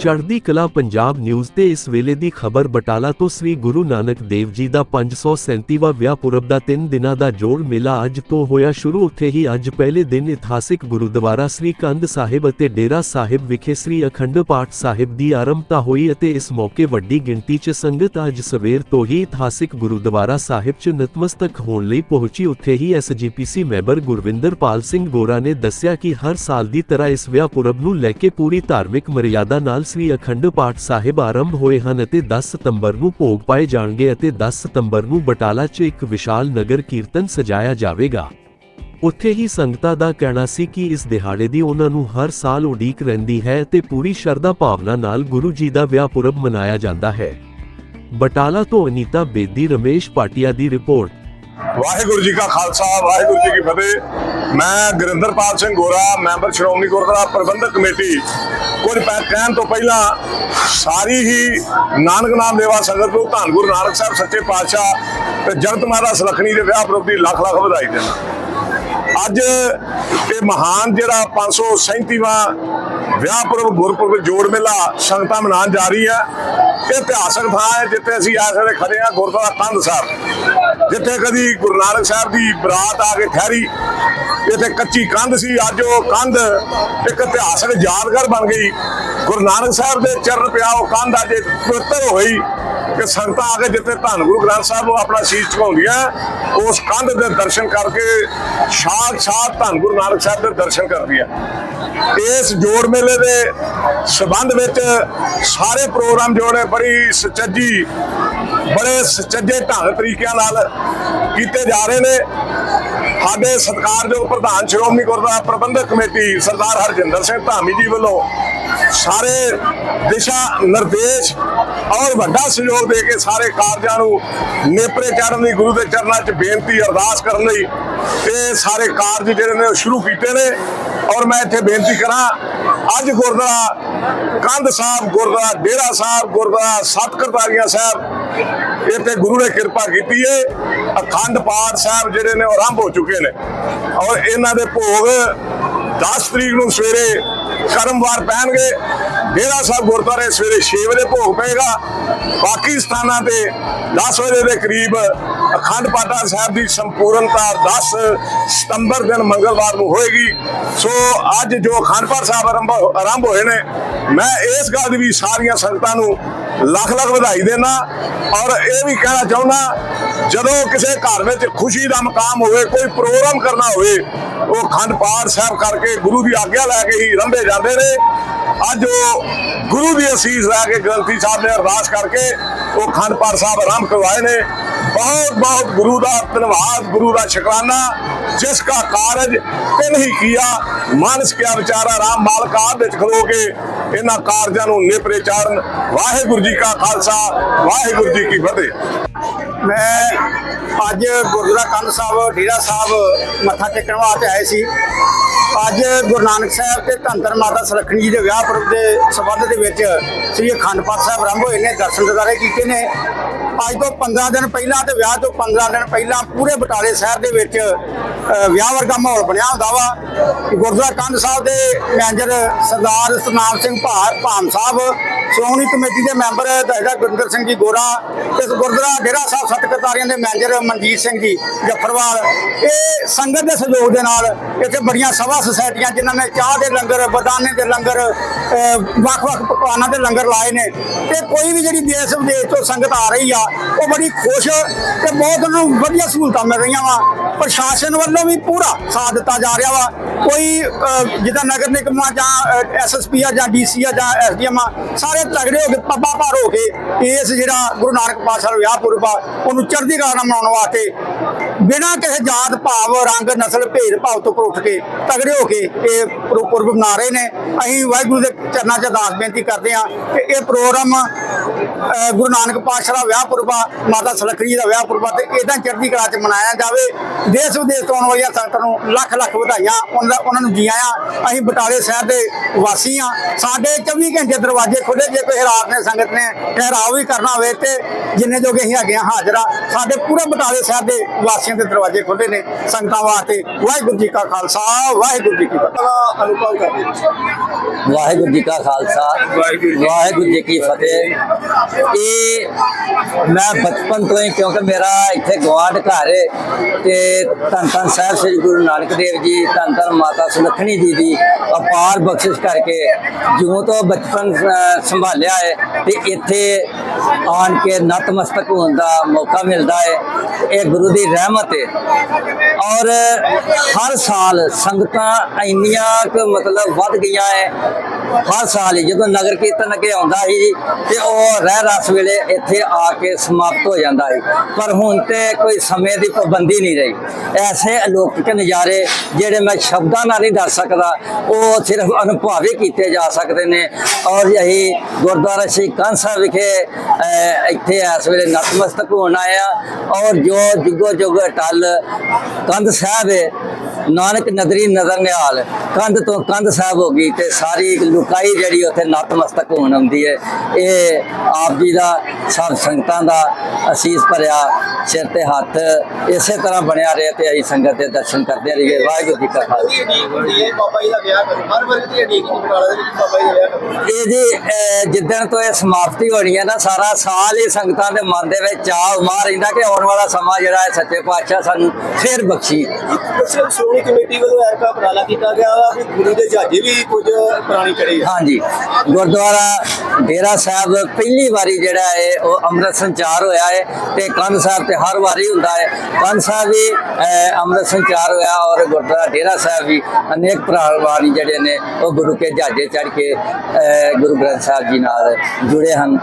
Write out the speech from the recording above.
ਚੜ੍ਹਦੀ ਕਲਾ ਪੰਜਾਬ ਨਿਊਜ਼ ਤੇ ਇਸ ਵੇਲੇ ਦੀ ਖਬਰ ਬਟਾਲਾ ਤੋਂ ਸ੍ਰੀ ਗੁਰੂ ਨਾਨਕ ਦੇਵ ਜੀ ਦਾ 537ਵਾਂ ਵਿਆਹ ਪੁਰਬ ਦਾ 3 ਦਿਨਾਂ ਦਾ ਜੋੜ ਮੇਲਾ ਅੱਜ ਤੋਂ ਹੋਇਆ ਸ਼ੁਰੂ। ਉੱਥੇ ਹੀ ਅੱਜ ਪਹਿਲੇ ਦਿਨ ਇਤਿਹਾਸਿਕ ਗੁਰਦੁਆਰਾ ਸ੍ਰੀ ਕੰਧ ਸਾਹਿਬ ਅਤੇ ਡੇਰਾ ਸਾਹਿਬ ਵਿਖੇ ਸ੍ਰੀ ਅਖੰਡ ਪਾਠ ਸਾਹਿਬ ਦੀ ਆਰੰਭਤਾ ਹੋਈ ਅਤੇ ਇਸ ਮੌਕੇ ਵੱਡੀ ਗਿਣਤੀ 'ਚ ਸੰਗਤ ਅੱਜ ਸਵੇਰ ਤੋਂ ਹੀ ਇਤਿਹਾਸਿਕ ਗੁਰਦੁਆਰਾ ਸਾਹਿਬ 'ਚ ਨਤਮਸਤਕ ਹੋਣ ਲਈ ਪਹੁੰਚੀ। ਉੱਥੇ ਹੀ ਐਸਜੀਪੀਸੀ ਮੈਂਬਰ ਗੁਰਵਿੰਦਰਪਾਲ ਸਿੰਘ ਗੋਰਾ ਨੇ ਦੱਸਿਆ ਕਿ ਹਰ ਸਾਲ ਦੀ ਤਰ੍ਹਾਂ ਇਸ ਵਿਆਹ ਪੁਰਬ ਨੂੰ ਲੈ ਕੇ ਪੂਰੀ ਧਾਰਮਿਕ ਮਰਿਆਦਾ ਨਾਲ ਸ੍ਰੀ ਅਖੰਡ ਪਾਠ ਸਾਹਿਬ ਆਰੰਭ ਹੋਏ ਹਨ ਅਤੇ 10 ਸਤੰਬਰ ਨੂੰ ਭੋਗ ਪਾਏ ਜਾਣਗੇ ਅਤੇ 10 ਸਤੰਬਰ ਨੂੰ ਬਟਾਲਾ 'ਚ ਇੱਕ ਵਿਸ਼ਾਲ ਨਗਰ ਕੀਰਤਨ ਸਜਾਇਆ ਜਾਵੇਗਾ। ਉੱਥੇ ਹੀ ਸੰਗਤਾਂ ਦਾ ਕਹਿਣਾ ਸੀ ਕਿ ਇਸ ਦਿਹਾੜੇ ਦੀ ਉਹਨਾਂ ਨੂੰ ਹਰ ਸਾਲ ਉਡੀਕ ਰਹਿੰਦੀ ਹੈ ਤੇ ਪੂਰੀ ਸ਼ਰਧਾ ਭਾਵਨਾ ਨਾਲ ਗੁਰੂ ਜੀ ਦਾ ਵਿਆਹ ਪੁਰਬ ਮਨਾਇਆ ਜਾਂਦਾ ਹੈ। ਬਟਾਲਾ ਤੋਂ ਅਨੀਤਾ ਬੇਦੀ ਰਮੇਸ਼ ਪਾਟਿਆ ਦੀ ਰਿਪੋਰਟ। ਵਾਹਿਗੁਰੂ ਜੀ ਕਾ ਖਾਲਸਾ, ਵਾਹਿਗੁਰੂ ਜੀ ਕੀ ਫਤਿਹ। ਮੈਂ ਗੁਰਿੰਦਰਪਾਲ ਸਿੰਘ ਗੋਰਾ, ਮੈਂਬਰ ਸ਼੍ਰੋਮਣੀ ਗੁਰਦੁਆਰਾ ਪ੍ਰਬੰਧਕ ਕਮੇਟੀ। ਕੁਝ ਕਹਿਣ ਤੋਂ ਪਹਿਲਾਂ ਸਾਰੀ ਹੀ ਨਾਨਕ ਨਾਮ ਦੇਵਾ ਸੰਗਤ ਨੂੰ ਧੰਨ ਗੁਰੂ ਨਾਨਕ ਸਾਹਿਬ ਸੱਚੇ ਪਾਤਸ਼ਾਹ ਤੇ ਜਗਤ ਮਾਤਾ ਸੁਲੱਖਣੀ ਦੇ ਵਿਆਹ ਪ੍ਰਭ ਦੀ ਲੱਖ ਲੱਖ ਵਧਾਈ ਦੇਣਾ। ਅੱਜ ਇਹ ਮਹਾਨ ਜਿਹੜਾ 537ਵਾਂ ਵਿਆਹ ਪੁਰਬ ਗੁਰਪੁਰਬ ਜੋੜ ਮੇਲਾ ਸੰਗਤਾਂ ਮਨਾਉਣ ਜਾ ਰਹੀ ਹੈ, ਇਹ ਇਤਿਹਾਸਕ ਥਾਂ ਹੈ ਜਿੱਥੇ ਅਸੀਂ ਆ ਵੇਲੇ ਖੜੇ ਹਾਂ ਗੁਰਦੁਆਰਾ ਕੰਧ ਸਾਹਿਬ, ਜਿੱਥੇ ਕਦੀ ਗੁਰੂ ਨਾਨਕ ਸਾਹਿਬ ਦੀ ਬਰਾਤ ਆ ਕੇ ਠਹਿਰੀ ਇੱਥੇ ਕੱਚੀ ਕੰਧ ਸੀ, ਅੱਜ ਉਹ ਕੰਧ ਇੱਕ ਇਤਿਹਾਸਕ ਯਾਦਗਾਰ ਬਣ ਗਈ। ਗੁਰੂ ਨਾਨਕ ਸਾਹਿਬ ਦੇ ਚਰਨ ਪਿਆ, ਉਹ ਕੰਧ ਅੱਜ ਪਵਿੱਤਰ ਹੋਈ ਕਿ ਸੰਗਤਾਂ ਆ ਕੇ ਜਿੱਥੇ ਧੰਨ ਗੁਰੂ ਗ੍ਰੰਥ ਸਾਹਿਬ ਨੂੰ ਆਪਣਾ ਸੀਸ ਝੁਕਾਉਂਦੀਆਂ ਉਸ ਕੰਧ ਦੇ ਦਰਸ਼ਨ ਕਰਕੇ ਸਾਖਸ਼ਾਤ ਧੰਨ ਗੁਰੂ ਨਾਨਕ ਸਾਹਿਬ ਦੇ ਦਰਸ਼ਨ ਕਰਦੀਆਂ। ਇਸ ਜੋੜ ਮੇਲੇ ਦੇ ਸਬੰਧ ਵਿੱਚ ਸਾਰੇ ਪ੍ਰੋਗਰਾਮ ਜੋੜੇ, ਬੜੀ ਸੁਚੱਜੀ ਬੜੇ ਸੁਚੱਜੇ ਢੰਗ ਤਰੀਕਿਆਂ ਨਾਲ ਕੀਤੇ ਜਾ ਰਹੇ ਨੇ। ਸਾਡੇ ਸਤਿਕਾਰਯੋਗ ਪ੍ਰਧਾਨ ਸ਼੍ਰੋਮਣੀ ਗੁਰਦੁਆਰਾ ਪ੍ਰਬੰਧਕ ਕਮੇਟੀ ਸਰਦਾਰ ਹਰਜਿੰਦਰ ਸਿੰਘ ਧਾਮੀ ਜੀ ਵੱਲੋਂ ਸਾਰੇ ਦਿਸ਼ਾ ਨਿਰਦੇਸ਼ ਔਰ ਵੱਡਾ ਸਹਿਯੋਗ ਦੇ ਕੇ ਸਾਰੇ ਕਾਰਜਾਂ ਨੂੰ ਨੇਪਰੇ ਚਾੜਨ ਦੀ ਗੁਰੂ ਦੇ ਚਰਨਾਂ 'ਚ ਬੇਨਤੀ ਅਰਦਾਸ ਕਰਨ ਲਈ ਇਹ ਸਾਰੇ ਕਾਰਜ ਜਿਹੜੇ ਨੇ ਉਹ ਸ਼ੁਰੂ ਕੀਤੇ ਨੇ। ਔਰ ਮੈਂ ਇੱਥੇ ਬੇਨਤੀ ਕਰਾਂ ਅੱਜ ਗੁਰਦੁਆਰਾ ਕੰਧ ਸਾਹਿਬ, ਗੁਰਦੁਆਰਾ ਡੇਰਾ ਸਾਹਿਬ, ਗੁਰਦੁਆਰਾ ਸੱਤ ਕਰਤਾਰੀਆਂ ਸਾਹਿਬ, ਇੱਥੇ ਗੁਰੂ ਨੇ ਕਿਰਪਾ ਕੀਤੀ ਹੈ ਅਖੰਡ ਪਾਠ ਸਾਹਿਬ ਜਿਹੜੇ ਨੇ ਉਹ ਆਰੰਭ ਹੋ ਚੁੱਕੇ ਨੇ। ਔਰ ਇਹਨਾਂ ਦੇ ਭੋਗ 10 ਤਰੀਕ ਨੂੰ ਸਵੇਰੇ ਕਰਮਵਾਰ ਪੈਣਗੇ। ਡੇਰਾ ਸਾਹਿਬ ਗੁਰਦੁਆਰੇ ਸਵੇਰੇ 6 ਵਜੇ ਭੋਗ ਪਏਗਾ। ਬਾਕੀ ਸਥਾਨਾਂ ਤੇ 10 ਵਜੇ ਦੇ ਕਰੀਬ ਅਖੰਡ ਪਾਠਾ ਸਾਹਿਬ ਦੀ ਸੰਪੂਰਨਤਾ 10 ਸਤੰਬਰ ਦਿਨ ਮੰਗਲਵਾਰ ਨੂੰ ਹੋਏਗੀ। ਸੋ ਅੱਜ ਜੋ ਅਖੰਡ ਪਾਠ ਸਾਹਿਬ ਆਰੰਭ ਆਰੰਭ ਹੋਏ ਨੇ, ਮੈਂ ਇਸ ਗੱਲ ਦੀ ਵੀ ਸਾਰੀਆਂ ਸੰਗਤਾਂ ਨੂੰ ਲੱਖ ਲੱਖ ਵਧਾਈ ਦੇਣਾ ਔਰ ਇਹ ਵੀ ਕਹਿਣਾ ਚਾਹੁੰਦਾ, ਜਦੋਂ ਕਿਸੇ ਘਰ ਵਿੱਚ ਖੁਸ਼ੀ ਦਾ ਮਕਾਮ ਹੋਵੇ, ਕੋਈ ਪ੍ਰੋਗਰਾਮ ਕਰਨਾ ਹੋਵੇ, ਉਹ ਖੰਡ ਪਾਠ ਸਾਹਿਬ ਕਰਕੇ ਗੁਰੂ ਦੀ ਆਗਿਆ ਲੈ ਕੇ ਹੀ ਰੰਭੇ ਜਾਂਦੇ ਨੇ। ਅੱਜ ਉਹ ਗੁਰੂ ਦੀ ਅਸੀਸ ਲੈ ਕੇ ਗ੍ਰੰਥੀ ਸਾਹਿਬ ਨੇ ਅਰਦਾਸ ਕਰਕੇ ਉਹ ਖੰਡ ਪਾਠ ਸਾਹਿਬ ਆਰੰਭ ਕਰਵਾਏ ਨੇ। ਬਹੁਤ ਬਹੁਤ ਗੁਰੂ ਦਾ ਧੰਨਵਾਦ, ਗੁਰੂ ਦਾ ਸ਼ੁਕਰਾਨਾ, ਜਿਸ ਦਾ ਕਾਰਜ ਤਿਨ ਹੀ ਕੀਆ, ਮਾਨਸ ਕਿਆ ਵਿਚਾਰਾ ਰਾਮ ਮਾਲਕ ਆਪ ਵਿੱਚ ਖਲੋ ਕੇ ਇਹਨਾਂ ਕਾਰਜਾਂ ਨੂੰ ਨਿਪਰੇ ਚਾਰਨ। ਵਾਹਿਗੁਰੂ ਜੀ ਕਾ ਖਾਲਸਾ, ਵਾਹਿਗੁਰੂ ਜੀ ਕੀ ਫਤਿਹ। ਮੈਂ ਅੱਜ ਗੁਰਦੁਆਰਾ ਕੰਧ ਸਾਹਿਬ, ਡੇਰਾ ਸਾਹਿਬ ਮੱਥਾ ਟੇਕਣ ਵਾਸਤੇ ਆਏ ਸੀ। ਅੱਜ ਗੁਰੂ ਨਾਨਕ ਸਾਹਿਬ ਤੇ ਧੰਦਰ ਮਾਤਾ ਸੁਲੱਖਣੀ ਜੀ ਦੇ ਵਿਆਹ ਪੁਰਬ ਦੇ ਸਬੰਧ ਦੇ ਵਿੱਚ ਸ੍ਰੀ ਅਖੰਡ ਪਾਠ ਸਾਹਿਬ ਆਰੰਭ ਹੋਏ ਨੇ, ਦਰਸ਼ਨ ਦਿਦਾਰੇ ਕੀਤੇ ਨੇ। ਅੱਜ ਤੋਂ 15 ਦਿਨ ਪਹਿਲਾਂ ਤੇ ਵਿਆਹ ਤੋਂ 15 ਦਿਨ ਪਹਿਲਾਂ ਪੂਰੇ ਬਟਾਲੇ ਸ਼ਹਿਰ ਦੇ ਵਿੱਚ ਵਿਆਹ ਵਰਗਾ ਮਾਹੌਲ ਬਣਿਆ ਹੁੰਦਾ ਵਾ। ਗੁਰਦੁਆਰਾ ਕੰਧ ਸਾਹਿਬ ਦੇ ਮੈਨੇਜਰ ਸਰਦਾਰ ਸਤਨਾਮ ਸਿੰਘ ਭਾਰ ਭਾਮ ਸਾਹਿਬ ਸ਼੍ਰੋਮਣੀ ਕਮੇਟੀ ਦੇ ਮੈਂਬਰ ਦਾਇਰਾ ਗੁਰਿੰਦਰ ਸਿੰਘ ਜੀ ਗੋਰਾ ਤੇ ਗੁਰਦੁਆਰਾ ਡੇਰਾ ਸਾਹਿਬ ਸੱਤ ਕਰਤਾਰੀਆਂ ਦੇ ਮੈਨੇਜਰ ਮਨਜੀਤ ਸਿੰਘ ਜੀ ਜਫਰਵਾਲ। ਇਹ ਸੰਗਤ ਦੇ ਸਹਿਯੋਗ ਦੇ ਨਾਲ ਇੱਥੇ ਬੜੀਆਂ ਸਭਾ ਸੁਸਾਇਟੀਆਂ ਜਿਨ੍ਹਾਂ ਨੇ ਚਾਹ ਦੇ ਲੰਗਰ ਬਦਾਨੇ ਦੇ ਲੰਗਰ ਵੱਖ-ਵੱਖ ਪਕਵਾਨਾਂ ਦੇ ਲੰਗਰ ਲਾਏ ਨੇ। ਤੇ ਕੋਈ ਵੀ ਜਿਹੜੀ ਦੇਸ਼ ਵਿਦੇਸ਼ ਤੋਂ ਸੰਗਤ ਆ ਰਹੀ ਆ, ਉਹ ਬੜੀ ਖੁਸ਼ ਤੇ ਬਹੁਤ ਉਹਨਾਂ ਨੂੰ ਵਧੀਆ ਸਹੂਲਤਾਂ ਮਿਲ ਰਹੀਆਂ ਵਾ। ਪ੍ਰਸ਼ਾਸਨ ਵੱਲੋਂ ਵੀ ਪੂਰਾ ਸਾਥ ਦਿੱਤਾ ਜਾ ਰਿਹਾ ਵਾ। ਕੋਈ ਜਿੱਦਾਂ ਨਗਰ ਨਿਗਮਾਂ ਜਾਂ ਐਸਐਸਪੀ ਆ ਜਾਂ ਡੀਸੀ ਆ ਜਾਂ ਐਸਡੀਐਮ ਆ, ਸਾਰੇ ਤਗੜੇ ਹੋ ਕੇ ਪੱਬਾ ਭਾਰ ਹੋ ਕੇ ਇਸ ਜਿਹੜਾ ਗੁਰੂ ਨਾਨਕ ਪਾਤਸ਼ਾਹ ਵਿਆਹ ਪੁਰਬ ਆ, ਉਹਨੂੰ ਚੜ੍ਹਦੀ ਕਲਾ ਨਾਲ ਮਨਾਉਣ ਵਾਸਤੇ ਬਿਨਾਂ ਕਿਸੇ ਜਾਤ ਭਾਵ, ਰੰਗ, ਨਸਲ ਭੇਦ ਭਾਵ ਤੋਂ ਉੱਠ ਕੇ ਤਗੜੇ ਹੋ ਕੇ ਇਹ ਪੁਰਬ ਮਨਾ ਰਹੇ ਨੇ। ਅਸੀਂ ਵਾਹਿਗੁਰੂ ਦੇ ਚਰਨਾਂ 'ਚ ਅਰਦਾਸ ਬੇਨਤੀ ਕਰਦੇ ਹਾਂ ਕਿ ਇਹ ਪ੍ਰੋਗਰਾਮ ਗੁਰੂ ਨਾਨਕ ਪਾਤਸ਼ਾਹ ਦਾ ਵਿਆਹ ਪੁਰਬ ਆ, ਮਾਤਾ ਸੁਲੱਖਣੀ ਦਾ ਵਿਆਹ ਪੁਰਬਾ ਆ, ਤੇ ਇਦਾਂ ਚੜ੍ਹਦੀ ਕਲਾ 'ਚ ਮਨਾਇਆ ਜਾਵੇ। ਦੇਸ਼ ਵਿਦੇਸ਼ ਤੋਂ ਆਉਣ ਵਾਲੀਆਂ ਸੰਗਤਾਂ ਨੂੰ ਲੱਖ ਲੱਖ ਵਧਾਈਆਂ ਉਹਨਾਂ ਉਹਨਾਂ ਨੂੰ ਜੀ ਆਇਆਂ। ਅਸੀਂ ਬਟਾਲੇ ਸ਼ਹਿਰ ਦੇ ਵਾਸੀ ਆ ਸਾਡੇ 24 ਘੰਟੇ ਦਰਵਾਜ਼ੇ ਖੁੱਲੇ ਜੇ ਕੋਈ ਰਾਤ ਨੇ ਸੰਗਤ ਨੇ, ਠਹਿਰਾਓ ਵੀ ਕਰਨਾ ਹੋਵੇ ਤੇ ਜਿੰਨੇ ਜੋਗੇ ਅਸੀਂ ਹੈਗੇ ਆ ਹਾਜ਼ਰ ਆ। ਸਾਡੇ ਪੂਰਾ ਬਟਾਲੇ ਸ਼ਹਿਰ ਦੇ ਵਾਸੀ ਵਾਸੀਆਂ ਦੇ ਦਰਵਾਜ਼ੇ ਖੁੱਲੇ ਨੇ, ਸੰਗਤਾਂ ਵਾਸਤੇ ਵਾਹਿਗੁਰੂ ਜੀ ਕਾ ਖਾਲਸਾ, ਵਾਹਿਗੁਰੂ ਜੀ ਕੀ ਫਤਿਹ। ਅਨੁਭਵ ਕਰਦੇ ਵਾਹਿਗੁਰੂ ਜੀ ਕਾ ਖਾਲਸਾ, ਵਾਹਿਗੁਰੂ ਜੀ ਕੀ ਫਤਿਹ। ਇਹ ਮੈਂ ਬਚਪਨ ਤੋਂ ਹੀ, ਕਿਉਂਕਿ ਮੇਰਾ ਇੱਥੇ ਗਵਾਂਢ ਘਰ ਹੈ ਤੇ ਧੰਨ ਧੰਨ ਸਾਹਿਬ ਸ੍ਰੀ ਗੁਰੂ ਨਾਨਕ ਦੇਵ ਜੀ, ਧੰਨ ਧੰਨ ਮਾਤਾ ਸੁਲੱਖਣੀ ਜੀ ਦੀ ਅਪਾਰ ਬਖਸ਼ਿਸ਼ ਕਰਕੇ ਜਿਉਂ ਤੋਂ ਬਚਪਨ ਸੰਭਾਲਿਆ ਹੈ ਤੇ ਇੱਥੇ ਆਣ ਕੇ ਨਤਮਸਤਕ ਹੋਣ ਦਾ ਮੌਕਾ ਮਿਲਦਾ ਹੈ। ਇਹ ਗੁਰੂ ਦੀ ਰਹਿਮਤ ਹੈ। ਔਰ ਹਰ ਸਾਲ ਸੰਗਤਾਂ ਇੰਨੀਆਂ ਕੁ ਮਤਲਬ ਵੱਧ ਗਈਆਂ ਹੈ ਹਰ ਸਾਲ ਹੀ ਜਦੋਂ ਨਗਰ ਕੀਰਤਨ ਅੱਗੇ ਆਉਂਦਾ ਸੀ ਤੇ ਉਹ ਰਹਿ ਰਸ ਵੇਲੇ ਇੱਥੇ ਆ ਕੇ ਸਮਾਪਤ ਹੋ ਜਾਂਦਾ ਸੀ। ਪਰ ਹੁਣ ਤੇ ਕੋਈ ਸਮੇਂ ਦੀ ਪਾਬੰਦੀ ਨਹੀਂ ਰਹੀ। ਐਸੇ ਅਲੌਕਿਕ ਨਜ਼ਾਰੇ ਜਿਹੜੇ ਮੈਂ ਸ਼ਬਦਾਂ ਨਾਲ ਨਹੀਂ ਦੱਸ ਸਕਦਾ, ਉਹ ਸਿਰਫ ਅਨੁਭਵੀ ਕੀਤੇ ਜਾ ਸਕਦੇ ਨੇ। ਔਰ ਯਹੀ ਗੁਰਦੁਆਰਾ ਸ਼੍ਰੀ ਕੰਨ ਸਾਹਿਬ ਵਿਖੇ ਇੱਥੇ ਇਸ ਵੇਲੇ ਨਤਮਸਤਕ ਹੋਣ ਆਇਆ ਔਰ ਜੋ ਜੁਗੋ ਜੁਗ ਟਲ ਕੰਧ ਸਾਹਿਬ ਹੈ ਨਾਨਕ ਨਦਰੀ ਨਜ਼ਰ ਨਿਹਾਲ। ਕੰਧ ਤੋਂ ਕੰਧ ਸਾਹਿਬ ਹੋ ਗਈ ਤੇ ਸਾਰੀ ਲੁਕਾਈ ਜਿਹੜੀ ਉੱਥੇ ਨਤਮਸਤਕ ਹੋਣ ਆਉਂਦੀ ਹੈ। ਇਹ ਆਪ ਜੀ ਦਾ ਸਭ ਸੰਗਤਾਂ ਦਾ ਅਸੀਸ ਭਰਿਆ ਸਿਰ ਤੇ ਹੱਥ ਇਸੇ ਤਰ੍ਹਾਂ ਬਣਿਆ ਰਹੇ ਤੇ ਅਸੀਂ ਸੰਗਤ ਦੇ ਦਰਸ਼ਨ ਕਰਦੇ ਰਹੀਏ। ਵਾਹਿਗੁਰੂ ਜੀ ਕਾ ਖਾਲਸਾ। ਬਾਬਾ ਜੀ ਦਾ ਵਿਆਹ ਹਰ ਵਾਰ ਦੀ ਅਡੀਕ ਬਟਾਲਾ ਦੇ ਵਿੱਚ ਬਾਬਾ ਜੀ ਦਾ ਵਿਆਹ ਇਹ ਜੀ ਜਿੱਦਣ ਤੋਂ ਇਹ ਸਮਾਪਤੀ ਹੋਣੀ ਹੈ ਨਾ, ਸਾਰਾ ਸਾਲ ਹੀ ਸੰਗਤਾਂ ਦੇ ਮਨ ਦੇ ਵਿੱਚ ਚਾਹ ਉਮਾ ਰਹਿੰਦਾ ਕਿ ਆਉਣ ਵਾਲਾ ਸਮਾਂ ਜਿਹੜਾ ਹੈ ਸੱਚੇ ਪਾਤਸ਼ਾਹ ਸਾਨੂੰ ਫੇਰ ਬਖਸ਼ੀ ਸਿਰਫ ਸ਼੍ਰੋਮਣੀ ਕਮੇਟੀ ਵੱਲੋਂ ਐਰਕਾ ਉਪਰਾਲਾ ਕੀਤਾ ਗਿਆ ਵਾ। ਵੀ ਗੁਰੂ ਦੇ ਜਹਾਜ਼ੇ ਵੀ ਕੁਝ ਪੁਰਾਣੀ ਚੜੇ ਹਾਂਜੀ। ਗੁਰਦੁਆਰਾ ਡੇਰਾ ਸਾਹਿਬ ਪਹਿਲੀ ਵਾਰੀ ਜਿਹੜਾ ਹੈ, ਉਹ ਅੰਮ੍ਰਿਤ ਸੰਚਾਰ ਹੋਇਆ ਹੈ ਤੇ ਕੰਨ ਸਾਹਿਬ ਤੇ ਹਰ ਵਾਰੀ ਹੁੰਦਾ ਹੈ। ਕੰਨ ਸਾਹਿਬ ਵੀ ਅੰਮ੍ਰਿਤ ਸੰਚਾਰ ਹੋਇਆ ਔਰ ਗੁਰਦੁਆਰਾ ਡੇਰਾ ਸਾਹਿਬ ਵੀ ਅਨੇਕ ਪ੍ਰਵਾਨੀ ਜਿਹੜੇ ਨੇ, ਉਹ ਗੁਰੂ ਕੇ ਜਹਾਜ਼ੇ ਚੜ ਕੇ ਗੁਰੂ ਗ੍ਰੰਥ ਸਾਹਿਬ ਜੀ ਨਾਲ ਜੁੜੇ ਹਨ।